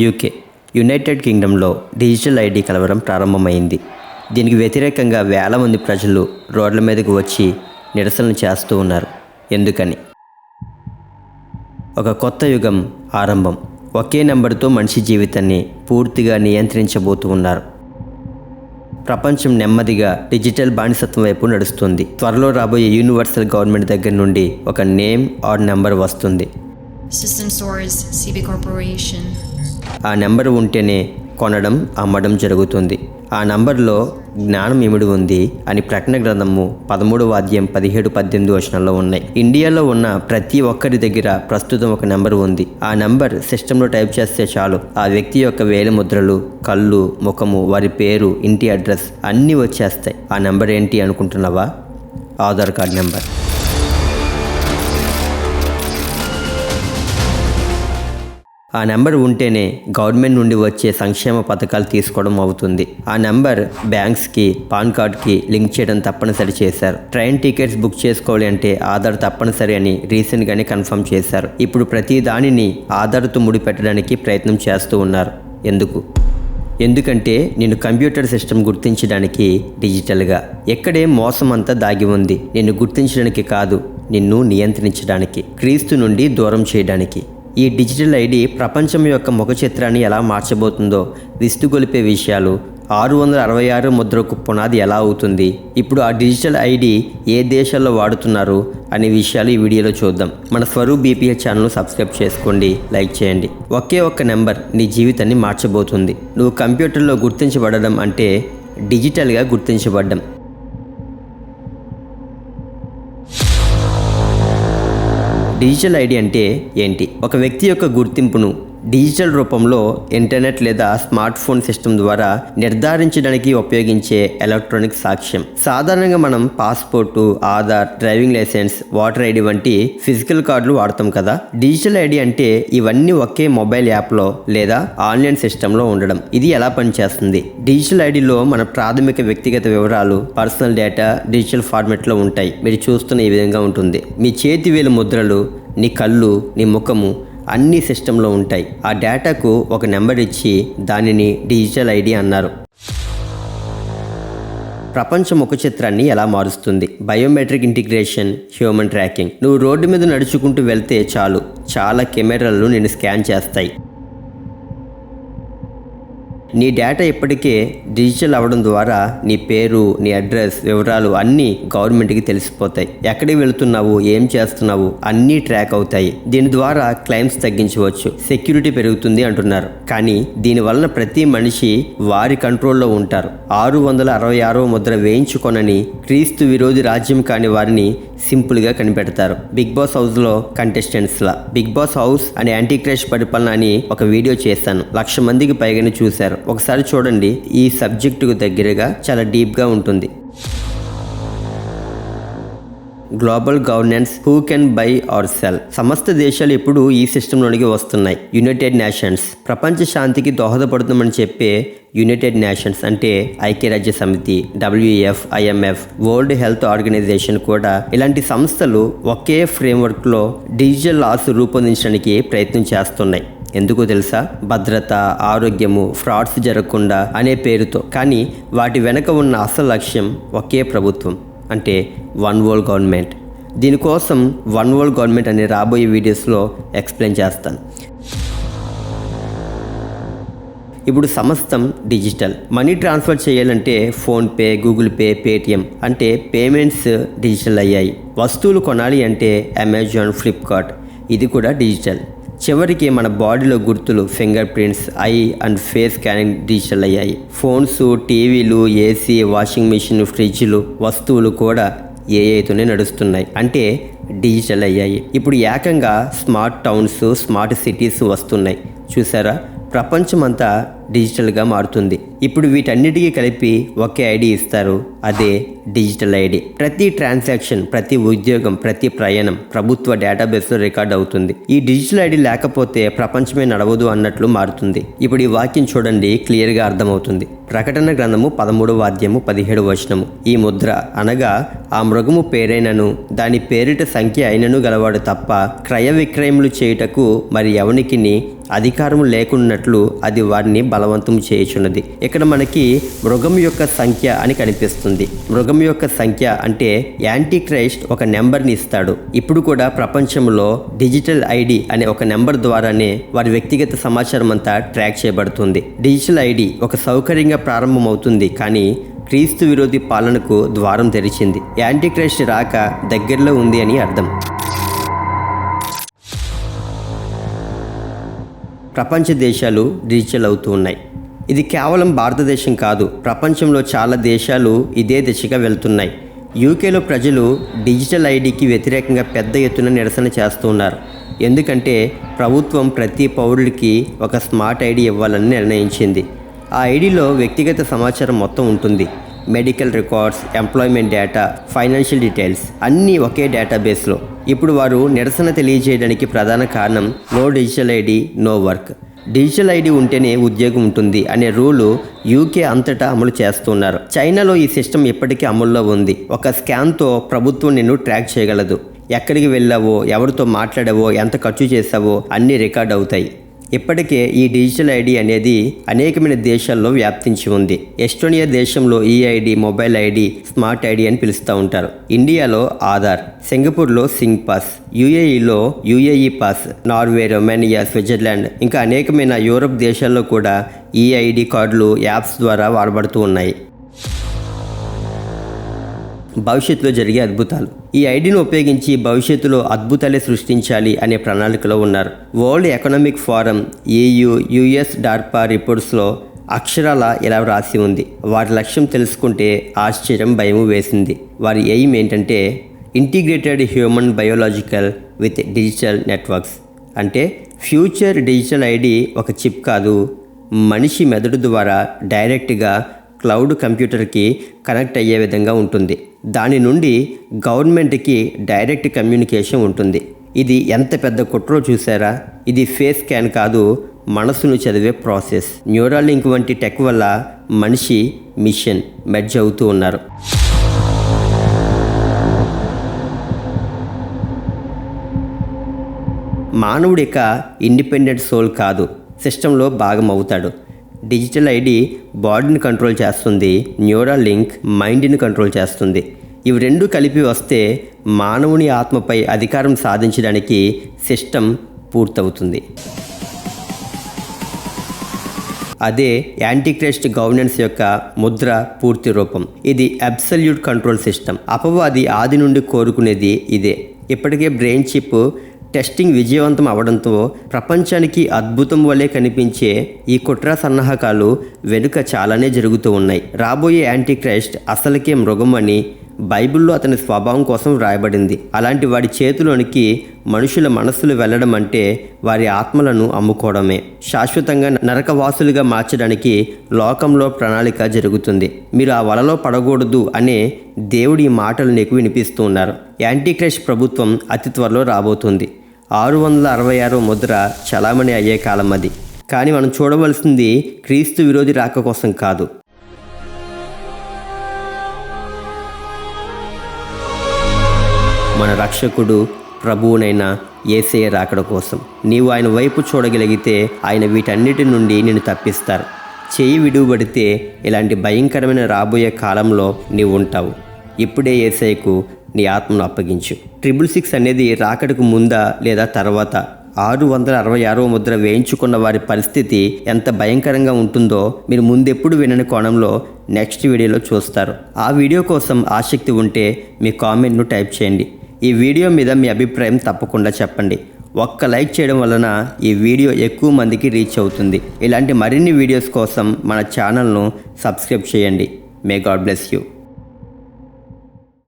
UK united కింగ్డమ్లో digital ID కలవరం ప్రారంభమైంది. దీనికి వ్యతిరేకంగా వేల మంది ప్రజలు రోడ్ల మీదకు వచ్చి నిరసనలు చేస్తూ ఉన్నారు. ఎందుకని? ఒక కొత్త యుగం ఆరంభం. ఒకే నెంబర్తో మనిషి జీవితాన్ని పూర్తిగా నియంత్రించబోతూ ఉన్నారు. ప్రపంచం నెమ్మదిగా డిజిటల్ బానిసత్వం వైపు నడుస్తుంది. త్వరలో రాబోయే యూనివర్సల్ గవర్నమెంట్ దగ్గర నుండి ఒక నేమ్ ఆర్ నెంబర్ వస్తుంది. ఆ నెంబర్ ఉంటేనే కొనడం అమ్మడం జరుగుతుంది. ఆ నంబర్లో జ్ఞానం ఇమిడి ఉంది అని ప్రకటన గ్రంథము పదమూడవ అధ్యాయం పదిహేడు పద్దెనిమిది వచనంలో ఉన్నాయి. ఇండియాలో ఉన్న ప్రతి ఒక్కరి దగ్గర ప్రస్తుతం ఒక నెంబర్ ఉంది. ఆ నెంబర్ సిస్టంలో టైప్ చేస్తే చాలు. ఆ వ్యక్తి యొక్క వేలి ముద్రలు కళ్ళు ముఖము వారి పేరు ఇంటి అడ్రస్ అన్నీ వచ్చేస్తాయి. ఆ నెంబర్ ఏంటి అనుకుంటున్నావా? Aadhaar card number. ఆ నెంబర్ ఉంటేనే గవర్నమెంట్ నుండి వచ్చే సంక్షేమ పథకాలు తీసుకోవడం అవుతుంది. ఆ నెంబర్ బ్యాంక్స్కి పాన్ కార్డ్కి లింక్ చేయడం తప్పనిసరి చేశారు. ట్రైన్ టికెట్స్ బుక్ చేసుకోవాలి అంటే ఆధార్ తప్పనిసరి అని రీసెంట్గానే కన్ఫర్మ్ చేశారు. ఇప్పుడు ప్రతి దానిని ఆధార్తో ముడిపెట్టడానికి ప్రయత్నం చేస్తూ ఉన్నారు. ఎందుకు? ఎందుకంటే నేను కంప్యూటర్ సిస్టమ్ గుర్తించడానికి డిజిటల్గా. ఎక్కడే మోసం అంతా దాగి ఉంది. నిన్ను గుర్తించడానికి కాదు నిన్ను నియంత్రించడానికి క్రీస్తు నుండి దూరం చేయడానికి. ఈ డిజిటల్ ఐడి ప్రపంచం యొక్క ముఖ చిత్రాన్ని ఎలా మార్చబోతుందో విస్తుగొలిపే విషయాలు ఆరు వందల అరవై ఆరు ముద్రకు పునాది ఎలా అవుతుంది ఇప్పుడు ఆ డిజిటల్ ఐడి ఏ దేశాల్లో వాడుతున్నారు అనే విషయాలు ఈ వీడియోలో చూద్దాం. మన స్వరూప్ బీపీహెచ్ ఛానల్ సబ్స్క్రైబ్ చేసుకోండి లైక్ చేయండి. ఒకే ఒక్క నెంబర్ నీ జీవితాన్ని మార్చబోతుంది. నువ్వు కంప్యూటర్లో గుర్తించబడడం అంటే డిజిటల్గా గుర్తించబడ్డం. డిజిటల్ ఐడి అంటే ఏంటి? ఒక వ్యక్తి యొక్క గుర్తింపును డిజిటల్ రూపంలో ఇంటర్నెట్ లేదా స్మార్ట్ ఫోన్ సిస్టమ్ ద్వారా నిర్ధారించడానికి ఉపయోగించే ఎలక్ట్రానిక్ సాక్ష్యం. సాధారణంగా మనం passport Aadhaar driving licence voter ID వంటి ఫిజికల్ కార్డులు వాడతాం కదా. డిజిటల్ ఐడి అంటే ఇవన్నీ ఒకే మొబైల్ యాప్లో లేదా ఆన్లైన్ సిస్టంలో ఉండడం. ఇది ఎలా పనిచేస్తుంది? డిజిటల్ ఐడిలో మన ప్రాథమిక వ్యక్తిగత వివరాలు పర్సనల్ డేటా డిజిటల్ ఫార్మెట్లో ఉంటాయి. మీరు చూస్తున్న ఈ విధంగా ఉంటుంది. మీ చేతి వేలు ముద్రలు నీ కళ్ళు నీ ముఖము అన్ని సిస్టంలో ఉంటాయి. ఆ డేటాకు ఒక నెంబర్ ఇచ్చి దానిని డిజిటల్ ఐడి అన్నారు. ప్రపంచ ముఖ చిత్రాన్ని ఎలా మారుస్తుంది? Biometric integration human tracking. నువ్వు రోడ్డు మీద నడుచుకుంటూ వెళ్తే చాలు. చాలా కెమెరాలు నేను స్కాన్ చేస్తాయి. నీ డేటా ఇప్పటికే డిజిటల్ అవ్వడం ద్వారా నీ పేరు నీ అడ్రస్ వివరాలు అన్నీ గవర్నమెంట్కి తెలిసిపోతాయి. ఎక్కడికి వెళుతున్నావు ఏం చేస్తున్నావు అన్నీ ట్రాక్ అవుతాయి. దీని ద్వారా క్లైమ్స్ తగ్గించవచ్చు. సెక్యూరిటీ పెరుగుతుంది అంటున్నారు. కానీ దీనివలన ప్రతి మనిషి వారి కంట్రోల్లో ఉంటారు. ఆరు వందల అరవై ఆరో ముద్ర వేయించుకొనని క్రీస్తు విరోధి రాజ్యం కాని వారిని సింపుల్గా కనిపెడతారు. బిగ్ బాస్ హౌస్లో కంటెస్టెంట్స్లా. బిగ్ బాస్ హౌస్ అనే యాంటీ క్రష్ పరిపాలన అని ఒక వీడియో చేశాను. లక్ష మందికి పైగానే చూశారు. ఒకసారి చూడండి ఈ సబ్జెక్టుకు దగ్గరగా చాలా డీప్గా ఉంటుంది. Global governance who can buy or sell సమస్త దేశాలు ఇప్పుడు ఈ సిస్టంలోనికి వస్తున్నాయి. యునైటెడ్ నేషన్స్ ప్రపంచ శాంతికి దోహదపడుతుందని చెప్పే యునైటెడ్ నేషన్స్ అంటే ఐక్యరాజ్య సమితి WF IMF world health organization కూడా ఇలాంటి సంస్థలు ఒకే ఫ్రేమ్వర్క్లో డిజిటల్ లాస్ రూపొందించడానికి ప్రయత్నం చేస్తున్నాయి. ఎందుకో తెలుసా? భద్రత ఆరోగ్యము ఫ్రాడ్స్ జరగకుండా అనే పేరుతో. కానీ వాటి వెనక ఉన్న అసలు లక్ష్యం ఒకే ప్రభుత్వం. అంటే వన్ వరల్డ్ గవర్నమెంట్ దీనికోసం వన్ వరల్డ్ గవర్నమెంట్ అనే రాబోయే వీడియోస్లో ఎక్స్ప్లెయిన్ చేస్తాను. ఇప్పుడు సమస్తం డిజిటల్. మనీ ట్రాన్స్ఫర్ చేయాలంటే ఫోన్పే గూగుల్ పే పేటిఎం అంటే పేమెంట్స్ డిజిటల్ అయ్యాయి. వస్తువులు కొనాలి అంటే అమెజాన్ ఫ్లిప్కార్ట్. ఇది కూడా డిజిటల్. చివరికి మన బాడీలో గుర్తులు finger prints eye and face scanning digital అయ్యాయి. ఫోన్స్ టీవీలు ఏసీ వాషింగ్ మిషన్ ఫ్రిడ్జ్లు వస్తువులు కూడా ఏఐతోనే నడుస్తున్నాయి. అంటే డిజిటల్ అయ్యాయి. ఇప్పుడు ఏకంగా స్మార్ట్ టౌన్స్ స్మార్ట్ సిటీస్ వస్తున్నాయి. చూసారా? ప్రపంచమంతా డిజిటల్గా మారుతుంది. ఇప్పుడు వీటన్నిటికీ కలిపి ఒకే ఐడి ఇస్తారు. అదే డిజిటల్ ఐడి. ప్రతి ట్రాన్సాక్షన్ ప్రతి ఉద్యోగం ప్రతి ప్రయాణం ప్రభుత్వ డేటాబేస్లో రికార్డ్ అవుతుంది. ఈ డిజిటల్ ఐడి లేకపోతే ప్రపంచమే నడవదు అన్నట్లు మారుతుంది. ఇప్పుడు ఈ వాక్యం చూడండి క్లియర్గా అర్థమవుతుంది. ప్రకటన గ్రంథము పదమూడవ వాద్యము పదిహేడు వచనము. ఈ ముద్ర అనగా ఆ మృగము పేరైనను దాని పేరిట సంఖ్య అయినను గలవాడు తప్ప క్రయ విక్రయములు చేయుటకు మరి ఎవనికిని అధికారం లేకున్నట్లు అది వారిని బలవంతం చేయుచున్నది. ఇక్కడ మనకి మృగం యొక్క సంఖ్య అని కనిపిస్తుంది. మృగం యొక్క సంఖ్య అంటే యాంటీ క్రైస్ట్ ఒక నెంబర్ని ఇస్తాడు. ఇప్పుడు కూడా ప్రపంచంలో డిజిటల్ ఐడి అనే ఒక నెంబర్ ద్వారానే వారి వ్యక్తిగత సమాచారం అంతా ట్రాక్ చేయబడుతుంది. డిజిటల్ ఐడి ఒక సౌకర్యంగా ప్రారంభమవుతుంది కానీ క్రీస్తు విరోధి పాలనకు ద్వారం తెరిచింది. యాంటీ క్రైస్ట్ రాక దగ్గరలో ఉంది అని అర్థం. ప్రపంచ దేశాలు డిజిటల్ అవుతూ ఉన్నాయి. ఇది కేవలం భారతదేశం కాదు ప్రపంచంలో చాలా దేశాలు ఇదే దిశగా వెళ్తున్నాయి. యూకేలో ప్రజలు డిజిటల్ ఐడికి వ్యతిరేకంగా పెద్ద ఎత్తున నిరసన చేస్తున్నారు ఎందుకంటే ప్రభుత్వం ప్రతి పౌరుడికి ఒక స్మార్ట్ ఐడి ఇవ్వాలని నిర్ణయించింది. ఆ ఐడిలో వ్యక్తిగత సమాచారం మొత్తం ఉంటుంది. Medical records employment data financial details అన్నీ ఒకే డేటాబేస్లో. ఇప్పుడు వారు నిరసన తెలియజేయడానికి ప్రధాన కారణం no digital ID no work. Digital ID ఉంటేనే ఉద్యోగం ఉంటుంది అనే రూలు యూకే అంతటా అమలు చేస్తున్నారు. చైనాలో ఈ సిస్టమ్ ఇప్పటికీ అమల్లో ఉంది. ఒక స్కాన్తో ప్రభుత్వం నిన్ను ట్రాక్ చేయగలదు. ఎక్కడికి వెళ్ళావో ఎవరితో మాట్లాడావో ఎంత ఖర్చు చేసావో అన్నీ రికార్డ్ అవుతాయి. ఇప్పటికే ఈ డిజిటల్ ఐడి అనేది అనేకమైన దేశాల్లో వ్యాప్తించి ఉంది. ఎస్టోనియా దేశంలో ఈ ID mobile ID smart ID అని పిలుస్తూ ఉంటారు. ఇండియాలో ఆధార్ సింగపూర్లో Singpass యుఏఈలో UAE pass Norway Romania Switzerland ఇంకా అనేకమైన యూరప్ దేశాల్లో కూడా ఈ ఐడి కార్డులు యాప్స్ ద్వారా వాడబడుతూ ఉన్నాయి. భవిష్యత్తులో జరిగే అద్భుతాలు. ఈ ఐడిని ఉపయోగించి భవిష్యత్తులో అద్భుతాలే సృష్టించాలి అనే ప్రణాళికలో ఉన్నారు. World Economic Forum AU US DARPA రిపోర్ట్స్లో అక్షరాల ఇలా వ్రాసి ఉంది. వారి లక్ష్యం తెలుసుకుంటే ఆశ్చర్యం భయము వేసింది. వారి ఎయిమ్ ఏంటంటే integrated human biological with digital networks. అంటే ఫ్యూచర్ డిజిటల్ ఐడి ఒక చిప్ కాదు మనిషి మెదడు ద్వారా డైరెక్ట్గా క్లౌడ్ కంప్యూటర్కి కనెక్ట్ అయ్యే విధంగా ఉంటుంది. దాని నుండి గవర్నమెంట్కి డైరెక్ట్ కమ్యూనికేషన్ ఉంటుంది. ఇది ఎంత పెద్ద కుట్రో చూసారా? ఇది ఫేస్ స్కాన్ కాదు మనసును చదివే ప్రాసెస్. న్యూరాలింక్ వంటి టెక్ వల్ల మనిషి మిషన్ మెడ్జ్ అవుతూ ఉన్నారు. మానవుడిక ఇక ఇండిపెండెంట్ సోల్ కాదు సిస్టంలో భాగం అవుతాడు డిజిటల్ ఐడి బాడీని కంట్రోల్ చేస్తుంది న్యూరా లింక్ మైండ్ని కంట్రోల్ చేస్తుంది. ఇవి రెండు కలిపి వస్తే మానవుని ఆత్మపై అధికారం సాధించడానికి సిస్టమ్ పూర్తవుతుంది. అదే యాంటీక్రెస్ట్ గవర్నెన్స్ యొక్క ముద్ర పూర్తి రూపం. ఇది అబ్సల్యూట్ కంట్రోల్ సిస్టమ్. అపవాది ఆది నుండి కోరుకునేది ఇదే. ఇప్పటికే బ్రెయిన్ చిప్ టెస్టింగ్ విజయవంతం అవడంతో ప్రపంచానికి అద్భుతం వలె కనిపించే ఈ కుట్ర సన్నాహకాలు వెనుక చాలానే జరుగుతూ ఉన్నాయి. రాబోయే యాంటీక్రైస్ట్ అసలుకే మృగం అని బైబిల్లో అతని స్వభావం కోసం వ్రాయబడింది. అలాంటి వాడి చేతిలోనికి మనుషుల మనస్సులు వెళ్ళడం అంటే వారి ఆత్మలను అమ్ముకోవడమే. శాశ్వతంగా నరకవాసులుగా మార్చడానికి లోకంలో ప్రణాళిక జరుగుతుంది. మీరు ఆ వలలో పడకూడదు అనే దేవుడి మాటలు నీకు వినిపిస్తూ ఉన్నారు. యాంటీక్రైస్ట్ ప్రభుత్వం అతి త్వరలో రాబోతుంది. ఆరు వందల అరవై ఆరో ముద్ర చలామణి అయ్యే కాలం అది. కానీ మనం చూడవలసింది క్రీస్తు విరోధి రాక కోసం కాదు. మన రక్షకుడు ప్రభువునైన ఏసే రాకడ కోసం. నీవు ఆయన వైపు చూడగలిగితే ఆయన వీటన్నిటి నుండి నిన్ను తప్పిస్తారు. చేయి విడువబడితే ఇలాంటి భయంకరమైన రాబోయే కాలంలో నీవు ఉంటావు. ఇప్పుడే ఏసైకు నీ ఆత్మను అప్పగించు. ట్రిపుల్ సిక్స్ అనేది రాకడకు ముందా లేదా తర్వాత? ఆరు వందల అరవై ఆరవ ముద్ర వేయించుకున్న వారి పరిస్థితి ఎంత భయంకరంగా ఉంటుందో మీరు ముందెప్పుడు వినని కోణంలో నెక్స్ట్ వీడియోలో చూస్తారు. ఆ వీడియో కోసం ఆసక్తి ఉంటే మీ కామెంట్ను టైప్ చేయండి. ఈ వీడియో మీద మీ అభిప్రాయం తప్పకుండా చెప్పండి. ఒక్క లైక్ చేయడం వలన ఈ వీడియో ఎక్కువ మందికి రీచ్ అవుతుంది. ఇలాంటి మరిన్ని వీడియోస్ కోసం మన ఛానల్ను సబ్స్క్రైబ్ చేయండి. May God bless you